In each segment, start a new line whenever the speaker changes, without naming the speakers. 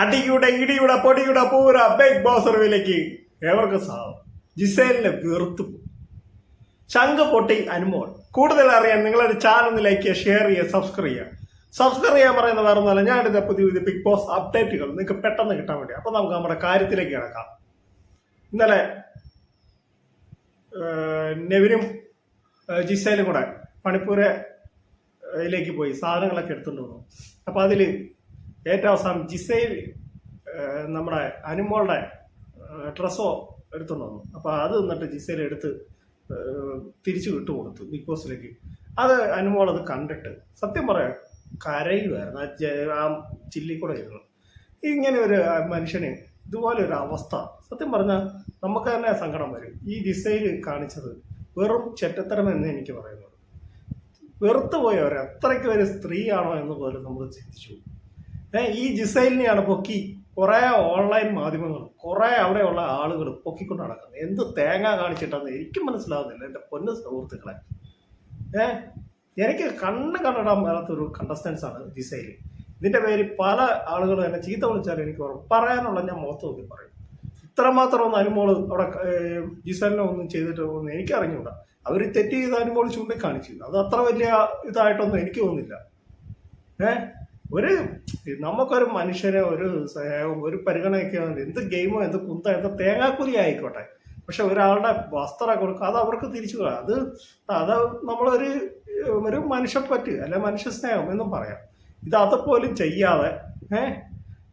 അടിയുടെ ഇടിയുടെ പൊടിയുടെ പൂര ബിഗ് ബോസ് റിവിലേക്ക് ഏവർക്കും സാധനം ജിസേലിനെ വെറുത്തു പോയി. ശംഖ് പൊട്ടി അനുമോൾ. കൂടുതൽ അറിയാൻ നിങ്ങളൊരു ചാനൽ ലൈക്ക് ചെയ്യുക ഷെയർ ചെയ്യുക. സബ്സ്ക്രൈബ് ചെയ്യുക സബ്സ്ക്രൈബ് ചെയ്യാൻ പറയുന്ന വേറെ ഒന്നല്ല ഞാൻ എടുത്ത പുതിയ പുതിയ ബിഗ് ബോസ് അപ്ഡേറ്റുകൾ നിങ്ങൾക്ക് പെട്ടെന്ന് കിട്ടാൻ വേണ്ടി. അപ്പൊ നമുക്ക് നമ്മുടെ കാര്യത്തിലേക്ക് കിടക്കാം. ഇന്നലെ നെവിനും ജിസേലും കൂടെ മണിപ്പൂര് ഇതിലേക്ക് പോയി. സാധനങ്ങളൊക്കെ എടുത്തുകൊണ്ട് വന്നു. അപ്പൊ അതിൽ ഏറ്റവും അവസാനം ജിസൈൽ നമ്മുടെ അനുമോളുടെ ഡ്രസ്സോ എടുത്തുകൊണ്ട് വന്നു. അപ്പൊ അത് എന്നിട്ട് ജിസൈൽ എടുത്ത് തിരിച്ചു വിട്ടു കൊടുത്തു ബിഗ് ബോസിലേക്ക്. അത് അനുമോൾ അത് കണ്ടിട്ട് സത്യം പറയാം കരയുമായിരുന്നു ആ ചില്ലി കൂടെ ഇരുന്നു. ഇങ്ങനെ ഒരു മനുഷ്യന് ഇതുപോലെ ഒരു അവസ്ഥ. സത്യം പറഞ്ഞാൽ നമുക്ക് തന്നെ സങ്കടം വരും. ഈ ജിസൈൽ കാണിച്ചത് വെറും ചെറ്റത്തരം എന്ന് എനിക്ക് പറയുന്നത്. വെറുത്തു പോയവർ അത്രയ്ക്ക് ഒരു സ്ത്രീയാണോ എന്ന് പോലും നമ്മൾ ചിന്തിച്ചു. ഈ ജിസൈലിനെയാണ് പൊക്കി കുറെ ഓൺലൈൻ മാധ്യമങ്ങൾ കുറെ അവിടെയുള്ള ആളുകൾ പൊക്കിക്കൊണ്ട് നടക്കുന്നത്. എന്ത് തേങ്ങ കാണിച്ചിട്ടാന്ന് എനിക്കും മനസ്സിലാവുന്നില്ല എന്റെ പൊന്ന സുഹൃത്തുക്കളെ. ഏ എനിക്ക് കണ്ണ് കണ്ടിടാൻ മേലാത്തൊരു ആണ് ജിസൈൽ ഇതിന്റെ പേര് പല ആളുകളും എന്നെ ചീത്ത വിളിച്ചാലും എനിക്ക് പറയാനുള്ള ഞാൻ മുഖത്ത് നോക്കി പറയും. ഇത്രമാത്രം ഒന്ന് അനുമോൾ അവിടെ ഡിസൈലിനെ ഒന്നും ചെയ്തിട്ട് ഒന്നും എനിക്ക് അറിഞ്ഞൂടാ അവർ തെറ്റ് ചെയ്ത് അനുമോൾ ചൂണ്ടിക്കാണിച്ചു. അത് അത്ര വലിയ ഇതായിട്ടൊന്നും എനിക്ക് തോന്നുന്നില്ല. ഏ? ഒരു നമുക്കൊരു മനുഷ്യനെ ഒരു ഒരു പരിഗണനയ്ക്ക്. എന്ത് ഗെയിമോ എന്ത് കുന്തോ എന്ത് തേങ്ങാക്കുലി ആയിക്കോട്ടെ പക്ഷെ ഒരാളുടെ വസ്ത്രം കൊടുക്കുക അത് അവർക്ക് തിരിച്ചു. അത് അത് നമ്മളൊരു ഒരു മനുഷ്യപ്പറ്റ് അല്ലെ മനുഷ്യ സ്നേഹം എന്നും പറയാം ഇത് അതുപോലും ചെയ്യാതെ ഏ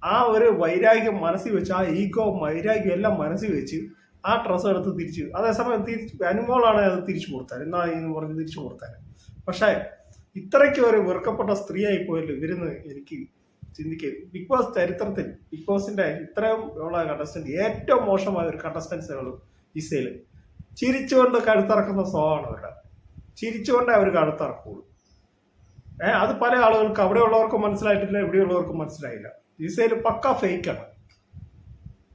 ആ ഒരു വൈരാഗ്യം മനസ്സിൽ വെച്ച് ആ ഈഗോ വൈരാഗ്യം എല്ലാം മനസ്സിൽ വെച്ച് ആ ഡ്രസ്സ് എടുത്ത് തിരിച്ച് അതേസമയം തിരിച്ച് അനുമോളാണ് അത് തിരിച്ചു കൊടുത്താൽ എന്നാ എന്ന് പറഞ്ഞ് തിരിച്ചു കൊടുത്താൽ പക്ഷേ ഇത്രയ്ക്ക് ഒരു വെറുക്കപ്പെട്ട സ്ത്രീയായി പോയല്ലോ ഇവരുന്ന് എനിക്ക് ചിന്തിക്കുക ബിഗ് ബോസ് ചരിത്രത്തിൽ ബിഗ് ബോസിന്റെ ഇത്രയും ഉള്ള കണ്ടസ്റ്റന്റ് ഏറ്റവും മോശമായ ഒരു കണ്ടസ്റ്റൻസുകളും ഇസയിൽ ചിരിച്ചുകൊണ്ട് കഴുത്തിറക്കുന്ന സ്വഭാവമാണ് അവരുടെ ചിരിച്ചുകൊണ്ടേ അവർ കഴുത്തിറക്കുള്ളൂ. ഏഹ് അത് പല ആളുകൾക്ക് അവിടെ ഉള്ളവർക്കും മനസ്സിലായിട്ടില്ല ഇവിടെയുള്ളവർക്കും മനസ്സിലായില്ല. ഇസയിൽ പക്ക ഫേക്കാണ്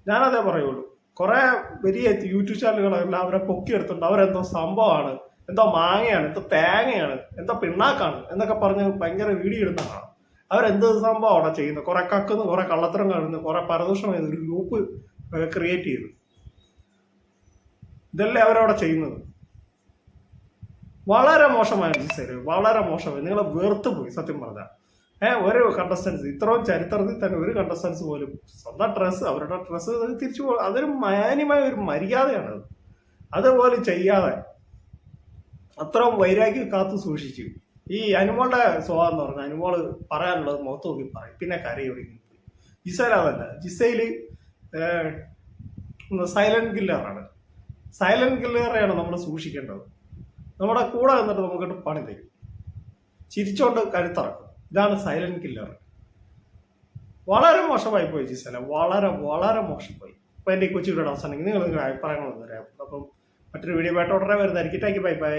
ഞാനതേ പറയുള്ളൂ. കുറെ വലിയ യൂട്യൂബ് ചാനലുകളെല്ലാം അവരെ പൊക്കിയെടുത്തുണ്ട് അവരെന്തോ സംഭവമാണ് എന്തോ മാങ്ങയാണ് എന്തോ തേങ്ങയാണ് എന്തോ പിണ്ണാക്കാണ് എന്നൊക്കെ പറഞ്ഞ് ഭയങ്കര വീഡിയോ ഇടുന്ന കാണാം അവരെന്ത് സംഭവം അവിടെ ചെയ്യുന്നത്? കുറെ കക്കുന്നു കുറെ കള്ളത്തരം കാണുന്നു കുറെ പരദൂഷണം ചെയ്ത് ഒരു ഗ്രൂപ്പ് ക്രിയേറ്റ് ചെയ്തു ഇതല്ലേ അവരവിടെ ചെയ്യുന്നത്? വളരെ മോശമായ ജിസേൽ വളരെ മോശമായി. നിങ്ങളെ വെറുത്തു പോയി സത്യം പറഞ്ഞാൽ ഏഹ് ഒരു കണ്ടസ്റ്റൻസ് ഇത്രയും ചരിത്രത്തിൽ തന്നെ ഒരു കണ്ടസ്റ്റൻസ് പോലും സ്വന്തം ഡ്രസ്സ് അവരുടെ ഡ്രസ്സ് തിരിച്ചു അതൊരു മാന്യമായ ഒരു മര്യാദയാണത്. അത് അതുപോലെ ചെയ്യാതെ അത്രയും വൈരാഗ്യം കാത്തു സൂക്ഷിച്ചു. ഈ അനുമോളുടെ സ്വഭാവം എന്ന് പറഞ്ഞാൽ അനുമോൾ പറയാനുള്ളത് മുഖത്ത് നോക്കി പറയും. പിന്നെ കരയോടി പോയി ജിസൈൽ അതല്ല. ജിസൈൽ സൈലന്റ് കില്ലറാണ് സൈലന്റ് കില്ലറെയാണ് നമ്മൾ സൂക്ഷിക്കേണ്ടത്. നമ്മുടെ കൂടെ നിന്നിട്ട് നമുക്കിട്ട് പണി തരും. ചിരിച്ചോണ്ട് കരുത്തിറക്കും. ഇതാണ് സൈലന്റ് കില്ലർ. വളരെ മോശമായി പോയി ജിസല വളരെ വളരെ മോശമായി അപ്പൊ എന്റെ കൊച്ചുകൂടെ അവസാനം നിങ്ങൾ നിങ്ങളുടെ അഭിപ്രായങ്ങളൊന്നും അപ്പം മറ്റൊരു വീഡിയോ ആയിട്ട് ഉടനെ വരുന്നതായിരിക്കും. Thank bye bye